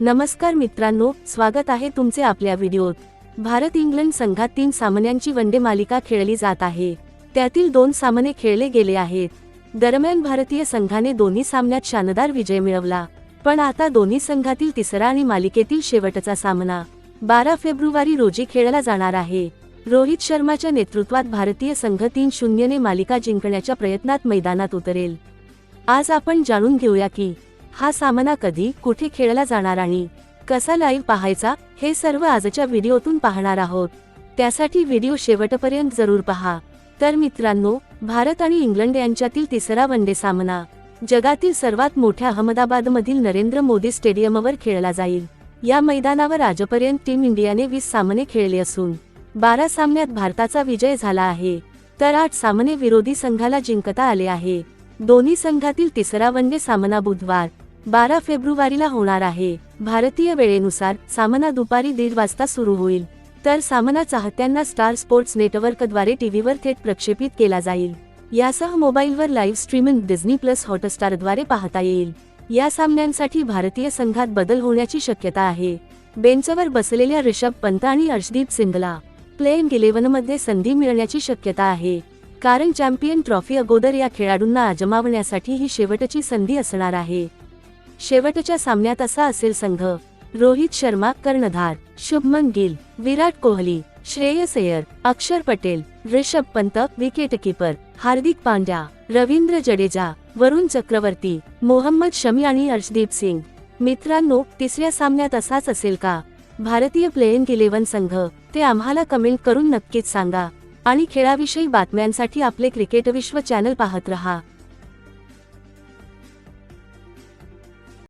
नमस्कार मित्रांनो स्वागत आहे तुमचे आपल्या व्हिडिओत. भारत इंग्लंड संघात तीन सामन्यांची वनडे मालिका खेळली जात आहे. त्यातील दोन सामने खेळले गेले आहेत. दरम्यान भारतीय संघाने दोन्ही सामन्यात शानदार विजय मिळवला. पण आता दोन्ही संघातील तिसरा आणि मालिकेतील शेवटचा सामना बारा फेब्रुवारी रोजी खेळला जाणार आहे. रोहित शर्माच्या नेतृत्वात भारतीय संघ तीन शून्यने मालिका जिंकण्याच्या प्रयत्नात मैदानात उतरेल. आज आपण जाणून घेऊया की हा सामना कधी कुठे खेळला जाणार आणि कसा लाईव्ह पाहायचा हे सर्व आजच्या व्हिडिओतून पाहणार आहोत. त्यासाठी व्हिडिओ शेवटपर्यंत जरूर पहा. तर मित्रांनो भारत आणि इंग्लंड यांच्यातील तिसरा वनडे सामना जगातील सर्वात मोठ्या अहमदाबादमधील नरेंद्र मोदी स्टेडियमवर खेळला जाईल. या मैदानावर आजपर्यंत टीम इंडियाने वीस सामने खेळले असून बारा सामन्यात भारताचा विजय झाला आहे. तर आठ सामने विरोधी संघाला जिंकता आले आहे. दोन्ही संघातील तिसरा वनडे सामना बुधवार बारा फेब्रुवारीला होणार आहे. भारतीय वेळेनुसार सामना दुपारी दीड वाजता सुरू होईल. तर सामना चाहत्यांना स्टार स्पोर्ट्स नेटवर्कद्वारे टीव्हीवर थेट प्रक्षेपित केला जाईल. यासह मोबाईलवर लाईव्ह स्ट्रीमिंग डिझनी प्लस हॉटस्टारद्वारे पाहता येईल. या सामन्यांसाठी भारतीय संघात बदल होण्याची शक्यता आहे. बेंचवर बसलेल्या ऋषभ पंत आणि अर्शदीप सिंगला प्लेइंग इलेव्हनमध्ये संधी मिळण्याची शक्यता आहे. कारण चॅम्पियन ट्रॉफी अगोदर या खेळाडूंना आजमावण्यासाठी ही शेवटची संधी असणार आहे. शेवटच्या सामन्यात असा असेल संघ. रोहित शर्मा कर्णधार. शुभमन गिल विराट कोहली श्रेयस अय्यर अक्षर पटेल ऋषभ पंत विकेटकीपर हार्दिक पांड्या रवींद्र जडेजा वरुण चक्रवर्ती मोहम्मद शमी आणि अर्शदीप सिंग. मित्रांनो तिसऱ्या सामन्यात असाच असेल का? भारतीय प्लेइंग इलेव्हन संघ. ते आम्हाला कमेंट करून नक्कीच सांगा. आणि खेळाविषयी बातम्यांसाठी आपले क्रिकेट विश्व चॅनल पाहत रहा.